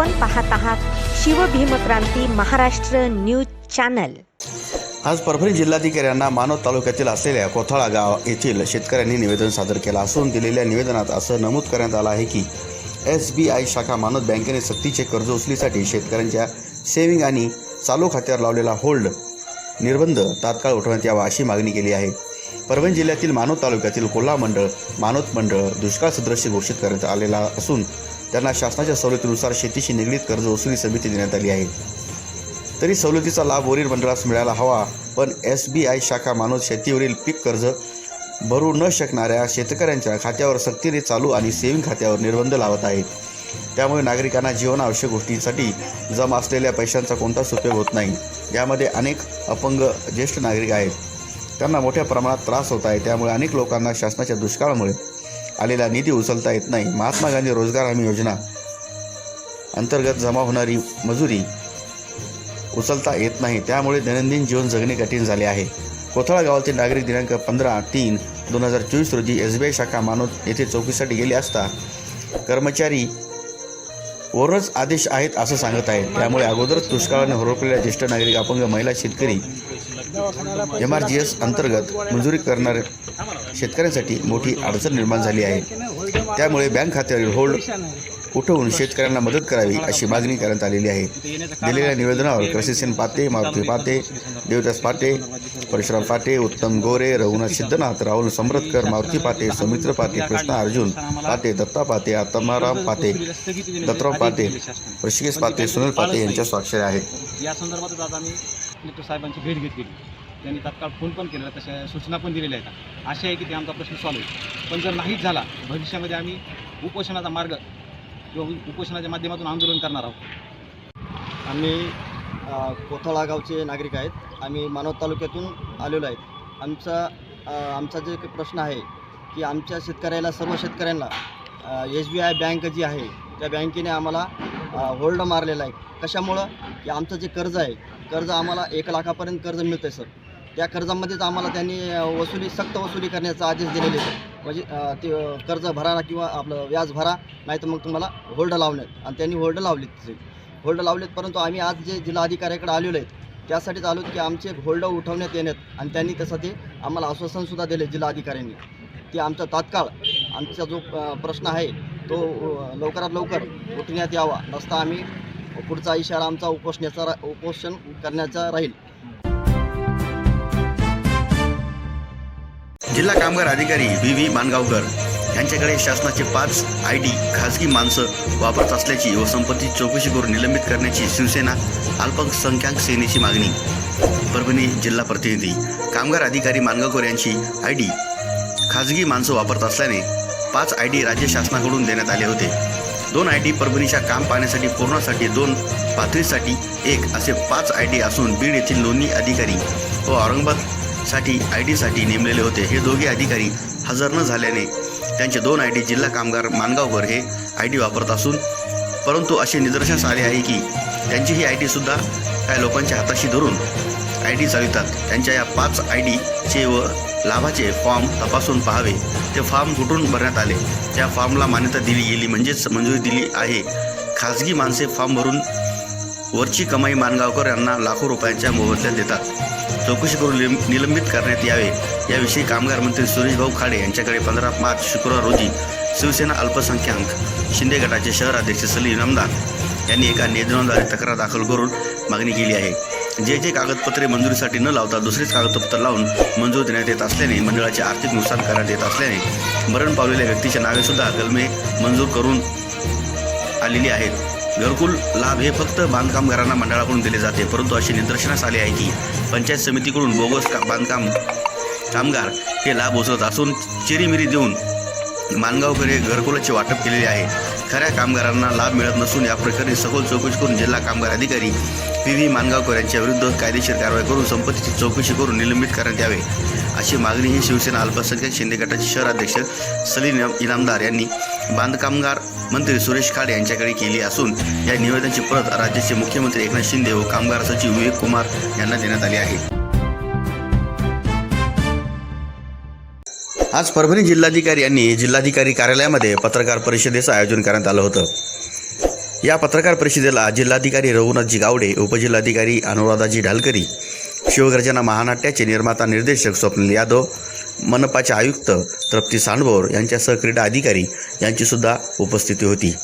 आपण पाहत आहात शिवभीमक्रांती महाराष्ट्र न्यूज चॅनल. आज परभणी जिल्हाधिकाऱ्यांना मानव तालुक्यातील असलेल्या कोथाळा गाव येथील शेतकऱ्यांनी निवेदन सादर केलं असून दिलेल्या निवेदनात असं नमूद करण्यात आलं आहे की एस बी आय शाखा मानद बँकेने सक्तीचे कर्ज उचलीसाठी शेतकऱ्यांच्या सेव्हिंग आणि चालू खात्यावर लावलेला होल्ड निर्बंध तात्काळ उठवण्यात यावा अशी मागणी केली आहे. परभणी जिल्ह्यातील मानव तालुक्यातील कोल्हा मंडळ मानवत मंडळ दुष्काळ सदृश्य घोषित करण्यात आलेला असून त्यांना शासनाच्या सवलतीनुसार शेतीशी निगडीत कर्ज वसुली समिती देण्यात आली आहे. तरी सवलतीचा लाभ वरील मंडळास मिळायला हवा पण एस बी आय शाखा माणूस शेतीवरील पीक कर्ज भरू न शकणाऱ्या शेतकऱ्यांच्या खात्यावर सक्तीने चालू आणि सेविंग खात्यावर निर्बंध लावत आहेत. त्यामुळे नागरिकांना जीवनावश्यक गोष्टींसाठी जमा असलेल्या पैशांचा कोणताच उपयोग होत नाही. यामध्ये अनेक अपंग ज्येष्ठ नागरिक आहेत. त्यांना मोठ्या प्रमाणात त्रास होत आहे. त्यामुळे अनेक लोकांना शासनाच्या दुष्काळामुळे आलेला निधी उचलता येत नाही. महात्मा गांधी रोजगार हमी योजना अंतर्गत जमा होणारी मजुरी उचलता येत नाही. त्यामुळे दैनंदिन जीवन जगणे कठीण झाले आहे. कोथळा गावातील नागरिक दिनांक पंधरा तीन दोन हजार चोवीस रोजी एस बी आय शाखा मानोद येथे चौकीसाठी गेले असता कर्मचारी वरूनच आदेश आहेत असं सांगत आहे त्यामुळे अगोदरच दुष्काळाने होरपलेल्या ज्येष्ठ नागरिक अपंग महिला शेतकरी एम आर जी एस अंतर्गत मंजुरी करणारे शेतकऱ्यांसाठी मोठी अडचण निर्माण झाली आहे. त्यामुळे बँक खात्यावरील होल्ड उठवून शेतकऱ्यांना मदत करावी अशी मागणी करण्यात आलेली आहे. दिलेल्या निवेदनावर क्रसिसेन पाटे मारुती पाटे देवदास पाटे परशुराम पाटे उत्तम गोरे रघुनाथ सिद्धनाथ राहुल समरतकर मारुती पाटे सौमित्र पाटे कृष्णा अर्जुन पाटे दत्ता पाटे आत्माराम पाटे दत्तराव पाटे ऋषिकेश पाटे सुनील पाटे यांच्या स्वाक्षऱ्या आहेत. या संदर्भात आज आम्ही कलेक्टर साहेबांची भेट घेतली. त्यांनी तात्काळ फोन पण केला तशा सूचना पण दिलेल्या आहेत. आशा आहे की ते आमचा प्रश्न सॉल्व्ह होईल. पण जर नाहीच झाला भविष्यामध्ये आम्ही उपोषणाचा मार्ग किंवा उपोषणाच्या माध्यमातून आंदोलन करणार आहोत. आम्ही अ, कोथळा गावचे नागरिक आहेत. आम्ही मानव तालुक्यातून आलेलो आहेत. आमचा आमचा जे प्रश्न आहे की आमच्या शेतकऱ्याला सर्व शेतकऱ्यांना एस बी आय बँक जी आहे त्या बँकेने आम्हाला होल्ड मारलेला आहे. कशामुळं? की आमचं जे कर्ज आहे कर्ज आम्हाला एक लाखापर्यंत कर्ज मिळतं आहे सर. त्या कर्जामध्येच आम्हाला त्यांनी वसुली सक्त वसुली करण्याचा आदेश दिलेले आहेत. म्हणजे ते कर्ज भरा किंवा आपलं व्याज भरा नाही तर मग तुम्हाला होल्ड लावण्यात आणि त्यांनी होल्ड लावलेत तिथे. होल्ड लावलेत परंतु आम्ही आज जे जिल्हाधिकाऱ्याकडे आलेलो आहेत त्यासाठीच आलो की आमचे होल्ड उठवण्यात येण्यात आणि त्यांनी तसं ते आम्हाला आश्वासनसुद्धा दिले जिल्हाधिकाऱ्यांनी की आमचा तात्काळ आमचा जो प्रश्न आहे तो लवकरात लवकर उठण्यात यावा. नसता आम्ही पुढचा इशारा आमचा उपोषणाचा रा- उपोषण करण्याचा राहील. जिल्हा कामगार अधिकारी व्ही व्ही मानगावकर यांच्याकडे शासनाचे पाच आय डी खाजगी माणसं वापरत असल्याची व संपत्ती चौकशी करून निलंबित करण्याची शिवसेना अल्पसंख्याक सेनेची मागणी. परभणी जिल्हा प्रतिनिधी कामगार अधिकारी मानगावकर यांची आय डी खाजगी माणसं वापरत असल्याने पाच आय डी राज्य शासनाकडून देण्यात आले होते. दोन आय डी परभणीच्या काम पाहण्यासाठी पूर्णासाठी दोन पाथरीसाठी एक असे पाच आय डी असून बीड येथील लोणी अधिकारी व औरंगाबाद साठी आय डीसाठी नेमलेले होते. हे दोघे अधिकारी हजर न झाल्याने त्यांचे दोन आय डी जिल्हा कामगार मानगावकर हे आय डी वापरत असून परंतु असे निदर्शनास आले आहे की त्यांची ही आय डीसुद्धा काही लोकांच्या हाताशी धरून आय डी चालवितात. त्यांच्या या पाच आय डीचे व लाभाचे फॉर्म तपासून पाहावे. ते फॉर्म कुठून भरण्यात आले? त्या फॉर्मला मान्यता दिली गेली म्हणजेच मंजुरी दिली आहे. खाजगी माणसे फॉर्म भरून वरची कमाई मानगावकर यांना लाखो रुपयांच्या मोबदल्यात देतात. चौकशी करून निलंबित करण्यात यावे. याविषयी कामगार मंत्री सुरेश भाऊ खाडे यांच्याकडे पंधरा मार्च शुक्रवार रोजी शिवसेना अल्पसंख्याक शिंदे गटाचे शहर अध्यक्ष सलीम इनामदार यांनी एका निवेदनाद्वारे तक्रार दाखल करून मागणी केली आहे. जे जे कागदपत्रे मंजुरीसाठी न लावता दुसरेच कागदपत्र लावून मंजूर देण्यात येत असल्याने मंडळाचे आर्थिक नुकसान करण्यात येत असल्याने मरण पावलेल्या व्यक्तीच्या नावेसुद्धा कलमे मंजूर करून आलेली आहेत. घरकुल लाभ हे फक्त बांधकामगारांना मंडळाकडून दिले जाते परंतु असे निदर्शनास आले आहे की पंचायत समितीकडून बोगस का बांधकाम कामगार हे लाभ उचलत असून चिरीमिरी देऊन मानगावकडे हे घरकुलाचे वाटप केलेले आहे. खऱ्या कामगारांना लाभ मिळत नसून या प्रकरणी सखोल चौकशी करून जिल्हा कामगार अधिकारी पी व्ही मानगावकर यांच्या विरुद्ध कायदेशीर कारवाई करून संपत्तीची चौकशी करून निलंबित करण्यात यावे अशी मागणी ही शिवसेना अल्पसंख्याक शिंदे गटाचे शहर अध्यक्ष सलीम इनामदार यांनी बांधकामगार मंत्री सुरेश खाडे यांच्याकडे केली असून या निवेदनाची प्रत राज्याचे मुख्यमंत्री एकनाथ शिंदे व कामगार सचिव विवेक कुमार यांना देण्यात आली आहे. आज परभणी जिल्हाधिकारी यांनी जिल्हाधिकारी कार्यालयामध्ये पत्रकार परिषदेचं आयोजन करण्यात आलं होतं. या पत्रकार परिषदेला जिल्हाधिकारी रघुनाथजी गावडे उपजिल्हाधिकारी अनुराधाजी ढालकरी शिवगर्जना महानाट्याचे निर्माता निर्देशक स्वप्नील यादव मनपाचे आयुक्त तृप्ती सांडभोर यांच्यासह क्रीडा अधिकारी यांचीसुद्धा उपस्थिती होती.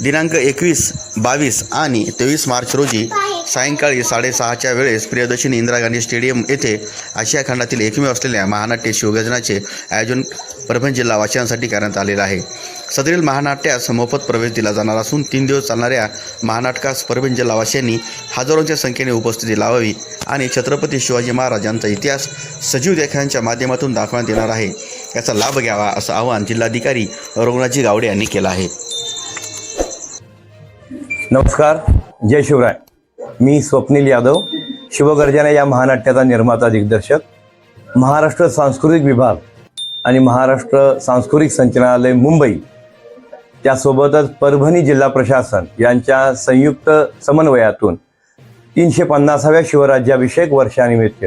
दिनांक एकवीस बावीस आणि तेवीस मार्च रोजी सायंकाळी साडेसहाच्या वेळेस प्रियदर्शनी इंदिरा गांधी स्टेडियम येथे आशिया खंडातील एकमेव असलेल्या महानाट्य शिवगर्जनाचे आयोजन परभणी जिल्हा वाचनासाठी करण्यात आलेलं आहे. सदरील महानाट्यास मोफत प्रवेश दिला जाणार असून तीन दिवस चालणाऱ्या महानाटकास परभणी जिल्हावासियांनी हजारोंच्या संख्येने उपस्थिती लावावी आणि छत्रपती शिवाजी महाराजांचा इतिहास सजीव देखाव्यांच्या माध्यमातून दाखवण्यात येणार आहे. याचा लाभ घ्यावा असं आवाहन जिल्हाधिकारी रघुनाथजी गावडे यांनी केलं आहे. नमस्कार. जय शिवराय. मी स्वप्नील यादव शिवगर्जना या महानाट्याचा निर्माता दिग्दर्शक महाराष्ट्र सांस्कृतिक विभाग आणि महाराष्ट्र सांस्कृतिक संचालनालय मुंबई. त्यासोबतच परभणी जिल्हा प्रशासन यांच्या संयुक्त समन्वयातून तीनशे पन्नासाव्या शिवराज्याभिषेक वर्षानिमित्त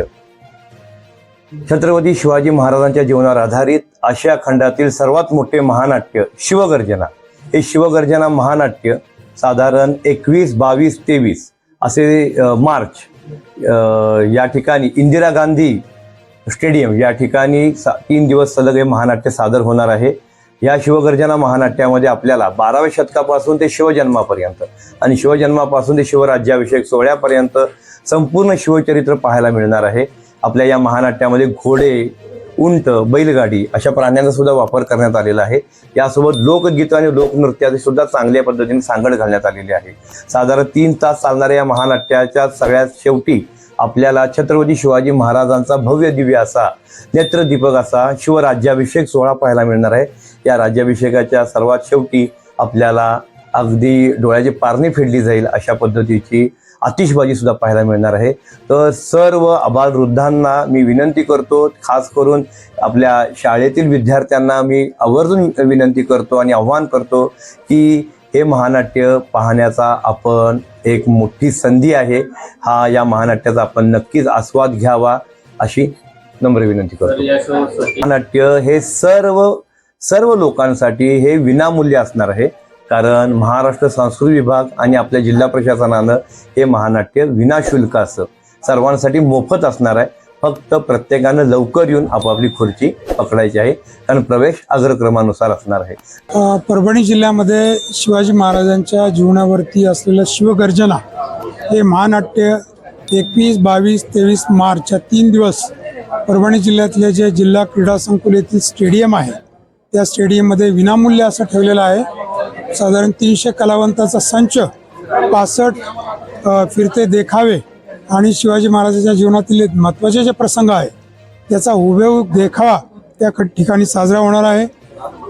छत्रपती शिवाजी महाराजांच्या जीवनावर आधारित आशिया खंडातील सर्वात मोठे महानाट्य शिवगर्जना. हे शिवगर्जना महानाट्य साधारण एकवीस बावीस तेवीस असे मार्च या ठिकाणी इंदिरा गांधी स्टेडियम या ठिकाणी सा तीन दिवस सलग हे महानाट्य सादर होणार आहे. या शिवगर्जना महानाट्यामध्ये आपल्याला बाराव्या शतकापासून ते शिवजन्मापर्यंत आणि शिवजन्मापासून ते शिवराज्याभिषेक सोहळ्यापर्यंत संपूर्ण शिवचरित्र पाहायला मिळणार आहे. आपल्या या महानाट्यामध्ये घोडे उंट बैलगाडी अशा प्राण्यांचा सुद्धा वापर करण्यात आलेला आहे. यासोबत लोकगीत आणि लोकनृत्याची सुद्धा चांगल्या पद्धतीने सांगड घालण्यात आलेली आहे. साधारण तीन तास चालणाऱ्या या महानाट्याच्या सगळ्यात शेवटी आपल्याला छत्रपती शिवाजी महाराजांचा भव्य दिव्य असा नेत्रदीपक असा शिवराज्याभिषेक सोहळा पाहायला मिळणार आहे. या राज्याभिषेकाच्या सर्वात शेवटी आपल्याला अगदी डोळ्याची पारणी फेडली जाईल अशा पद्धतीची आतिषबाजी सुद्धा पाहायला मिळणार आहे. तर सर्व आबालवृद्धांना मी विनंती करतो खास करून आपल्या शाळेतील विद्यार्थ्यांना मी आवर्जून विनंती करतो आणि आव्हान करतो की हे महानाट्य पाहण्याचा आपण एक मोठी संधी आहे. हा या महानाट्याचा आपण नक्कीच आस्वाद घ्यावा अशी नम्र विनंती करतो. महानाट्य हे सर्व सर्व लोकांसाठी हे विनामूल्य असणार आहे. कारण महाराष्ट्र सांस्कृतिक विभाग आणि आपल्या जिल्हा प्रशासनानं हे महानाट्य विनाशुल्क असं सर्वांसाठी मोफत असणार आहे. फक्त प्रत्येकानं लवकर येऊन आपापली खुर्ची पकडायची आहे. कारण प्रवेश अग्रक्रमानुसार असणार आहे. परभणी जिल्ह्यामध्ये शिवाजी महाराजांच्या जीवनावरती असलेलं शिवगर्जना हे महानाट्य एकवीस बावीस तेवीस मार्च या तीन दिवस परभणी जिल्ह्यातले जे जिल्हा क्रीडा संकुल येथील स्टेडियम आहे त्या स्टेडियममध्ये विनामूल्य असं ठेवलेलं आहे. साधारण तीनशे कलावंताचा संच पासष्ट फिरते देखावे आणि शिवाजी महाराजांच्या जीवनातील महत्त्वाचे जे प्रसंग आहे त्याचा हुबेहूब देखावा त्या ठिकाणी साजरा होणार आहे.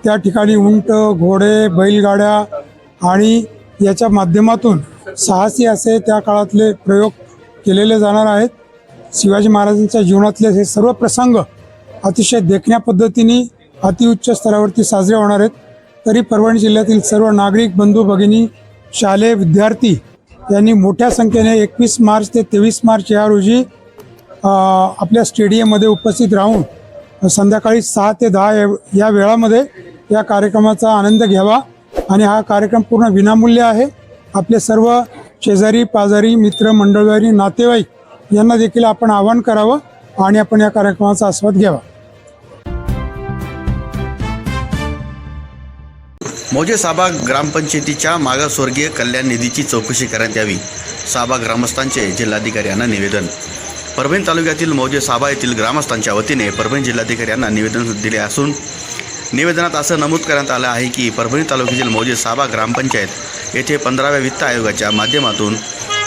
त्या ठिकाणी उंट घोडे बैलगाड्या आणि याच्या माध्यमातून साहसी असे त्या काळातले प्रयोग केलेले जाणार आहेत. शिवाजी महाराजांच्या जीवनातले हे सर्व प्रसंग अतिशय देखण्या पद्धतीने अतिउच्च स्तरावरती साजरे होणार आहेत. तरी परभणी जिल्ह्यातील सर्व नागरिक बंधू भगिनी शालेय विद्यार्थी यांनी मोठ्या संख्येने एकवीस मार्च ते तेवीस मार्च या रोजी आपल्या स्टेडियममध्ये उपस्थित राहून संध्याकाळी सहा ते दहा या वेळामध्ये या कार्यक्रमाचा आनंद घ्यावा आणि हा कार्यक्रम पूर्ण विनामूल्य आहे. आपले सर्व शेजारी पाजारी मित्र मंडळवारी नातेवाईक यांना देखील आपण आवाहन करावं आणि आपण या कार्यक्रमाचा आस्वाद घ्यावा. मौजे साबा ग्रामपंचायतीच्या मागासवर्गीय कल्याण निधीची चौकशी करण्यात यावी साबा ग्रामस्थांचे जिल्हाधिकारी यांना निवेदन. परभणी तालुक्यातील मौजे साबा येथील ग्रामस्थांच्या वतीने परभणी जिल्हाधिकारी यांना निवेदन दिले असून निवेदनात असं नमूद करण्यात आलं आहे की परभणी तालुक्यातील मौजे साबा ग्रामपंचायत येथे पंधराव्या वित्त आयोगाच्या माध्यमातून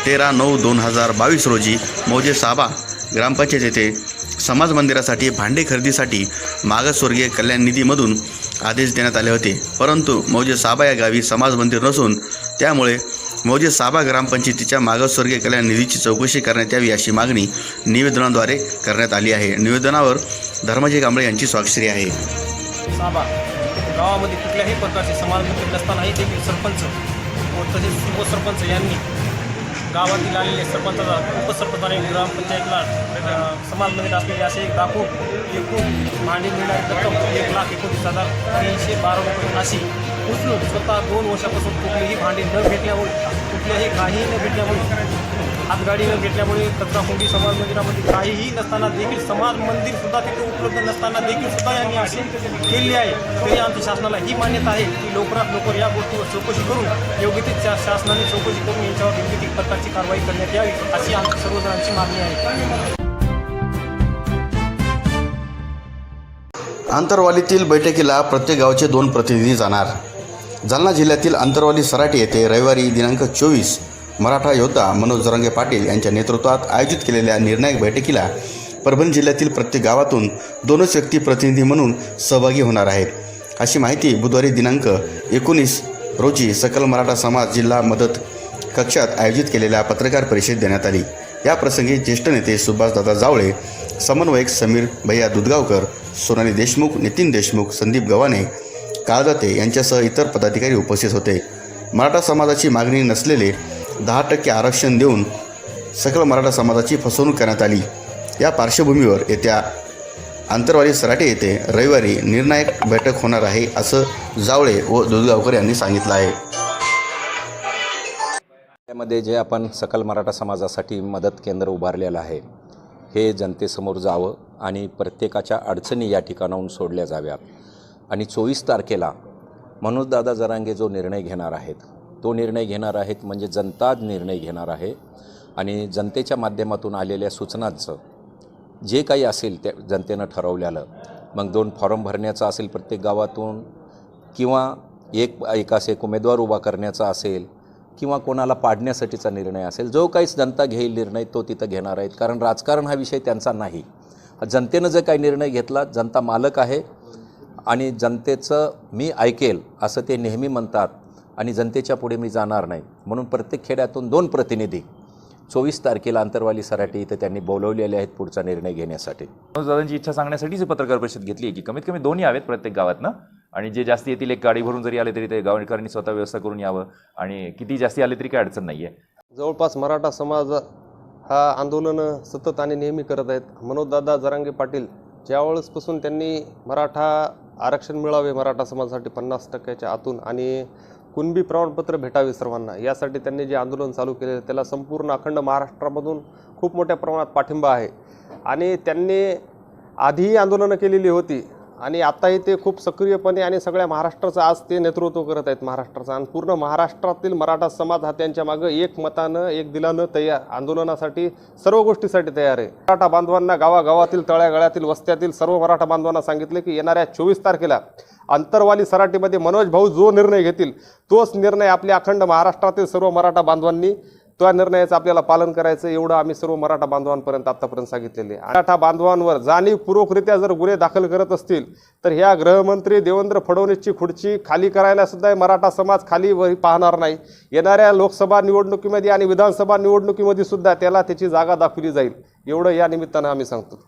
तेरा नऊ दोन हजार बावीस रोजी मौजे साबा ग्रामपंचायत येथे समाज मंदिरासाठी भांडे खरेदीसाठी मागासवर्गीय कल्याण निधीमधून आदेश देण्यात आले होते. परंतु मौजे साबा या गावी समाज मंदिर नसून त्यामुळे मौजे साबा ग्रामपंचायतीच्या मागासवर्गीय कल्याण निधीची चौकशी करण्यात यावी अशी मागणी निवेदनाद्वारे करण्यात आली आहे. निवेदनावर धर्माजी कांबळे यांची स्वाक्षरी आहे. साबा गावामध्ये कुठल्याही प्रकारचे समाजमंदिर नसतानाही देखील सरपंच व तसेच उपसरपंच यांनी गावातील आलेले सरपंचाला उपसरपंच आणि ग्रामपंचायतला समाजमध्ये असलेले असे एक दाखवून एकूण मांडी मिळणारी रक्कम एक लाख एकोणतीस हजार तीनशे बारा रुपये अशी उचलून स्वतः दोन वर्षापासून कुठलीही भांडी न भेटल्यामुळे कुठल्याही काही न भेटल्यामुळे हातगाडी न भेटल्यामुळे कचरा समाज मंदिरामध्ये काहीही नसताना देखील समाज मंदिर सुद्धा तिथे उपलब्ध नसताना देखील सुद्धा यांनी अशी केली आहे. तरी आमच्या शासनाला ही मान्यता आहे की लवकरात लवकर या गोष्टीवर चौकशी करून योग्य ते शासनाने चौकशी करून यांच्यावर योग्य ती प्रकारची कारवाई करण्यात यावी अशी आमची सर्वजणांची मागणी आहे. आंतरवालीतील बैठकीला प्रत्येक गावचे दोन प्रतिनिधी जाणार. जालना जिल्ह्यातील आंतरवाली सराटी येथे रविवारी दिनांक चोवीस मराठा योद्धा मनोज जरंगे पाटील यांच्या नेतृत्वात आयोजित केलेल्या निर्णायक बैठकीला परभणी जिल्ह्यातील प्रत्येक गावातून दोनच व्यक्ती प्रतिनिधी म्हणून सहभागी होणार आहेत. अशी माहिती बुधवारी दिनांक एकोणीस रोजी सकल मराठा समाज जिल्हा मदत कक्षात आयोजित केलेल्या पत्रकार परिषदेत देण्यात आली. या प्रसंगी ज्येष्ठ नेते सुभाषदादा जावळे समन्वयक समीर भैया दुधगावकर सोनाली देशमुख नितीन देशमुख संदीप गव्हाणे काळदाते यांच्यासह इतर पदाधिकारी उपस्थित होते. मराठा समाजाची मागणी नसलेले दहा टक्के आरक्षण देऊन सकल मराठा समाजाची फसवणूक करण्यात आली. या पार्श्वभूमीवर येत्या आंतरवाली सराटे येथे रविवारी निर्णायक बैठक होणार आहे असं जावळे व दुधगावकर यांनी सांगितलं आहे. त्यामध्ये जे आपण सकल मराठा समाजासाठी मदत केंद्र उभारलेलं आहे हे जनतेसमोर जावं आणि प्रत्येकाच्या अडचणी या ठिकाणाहून सोडल्या जाव्यात. आणि चोवीस तारखेला मनोजदादा जरांगे जो निर्णय घेणार आहेत तो निर्णय घेणार आहेत म्हणजे जनता निर्णय घेणार आहे. आणि जनतेच्या माध्यमातून आलेल्या सूचनांचं जे काही असेल त्या जनतेनं ठरवलेलं मग दोन फॉर्म भरण्याचं असेल प्रत्येक गावातून किंवा एक एकास एक उमेदवार उभा करण्याचा असेल किंवा कोणाला पाडण्यासाठीचा निर्णय असेल जो काहीच जनता घेईल निर्णय तो तिथं घेणार आहेत. कारण राजकारण हा विषय त्यांचा नाही. जनतेनं जर काही निर्णय घेतला जनता मालक आहे आणि जनतेचं मी ऐकेल असं ते नेहमी म्हणतात. आणि जनतेच्या पुढे मी जाणार नाही. म्हणून प्रत्येक खेड्यातून दोन प्रतिनिधी चोवीस तारखेला आंतरवाली सराटी इथं त्यांनी बोलवलेले आहेत पुढचा निर्णय घेण्यासाठी. दादांची इच्छा सांगण्यासाठीच पत्रकार परिषद घेतली आहे की कमीत कमी दोन्ही यावेत प्रत्येक गावातनं. आणि जे जास्ती येतील एक गाडी भरून जरी आले तरी ते गावकऱ्यांनी स्वतः व्यवस्था करून यावं. आणि किती जास्ती आले तरी काही अडचण नाही आहे जवळपास मराठा समाज हा आंदोलनं सतत आणि नेहमी करत आहेत. मनोजदादा जरांगे पाटील ज्यावेळेसपासून त्यांनी मराठा आरक्षण मिळावे मराठा समाजासाठी पन्नास टक्क्याच्या आतून आणि कुणबी प्रमाणपत्र भेटावे सर्वांना. यासाठी त्यांनी जे आंदोलन चालू केले त्याला संपूर्ण अखंड महाराष्ट्रामधून खूप मोठ्या प्रमाणात पाठिंबा आहे. आणि त्यांनी आधीही आंदोलनं केलेली होती. आणि आत्ताही ते खूप सक्रियपणे आणि सगळ्या महाराष्ट्राचं आज ते नेतृत्व करत आहेत महाराष्ट्राचं. आणि पूर्ण महाराष्ट्रातील मराठा समाज हा त्यांच्या मागं एक मतानं एक दिलानं तयार आंदोलनासाठी सर्व गोष्टीसाठी तयार आहे. मराठा बांधवांना गावागावातील तळ्यागळ्यातील वस्त्यातील सर्व मराठा बांधवांना सांगितले की येणाऱ्या चोवीस तारखेला अंतरवाली सराटीमध्ये मनोज भाऊ जो निर्णय घेतील तोच निर्णय आपल्या अखंड महाराष्ट्रातील सर्व मराठा बांधवांनी त्या निर्णयाचं आपल्याला पालन करायचं एवढं आम्ही सर्व मराठा बांधवांपर्यंत आत्तापर्यंत सांगितलेले आहे. मराठा बांधवांवर जाणीवपूर्वकरित्या जर गुन्हे दाखल करत असतील तर ह्या गृहमंत्री देवेंद्र फडणवीसची खुर्ची खाली करायला सुद्धा मराठा समाज खाली पाहणार नाही. येणाऱ्या लोकसभा निवडणुकीमध्ये आणि विधानसभा निवडणुकीमध्ये सुद्धा त्याला त्याची जागा दाखवली जाईल. एवढं या निमित्तानं आम्ही सांगतो.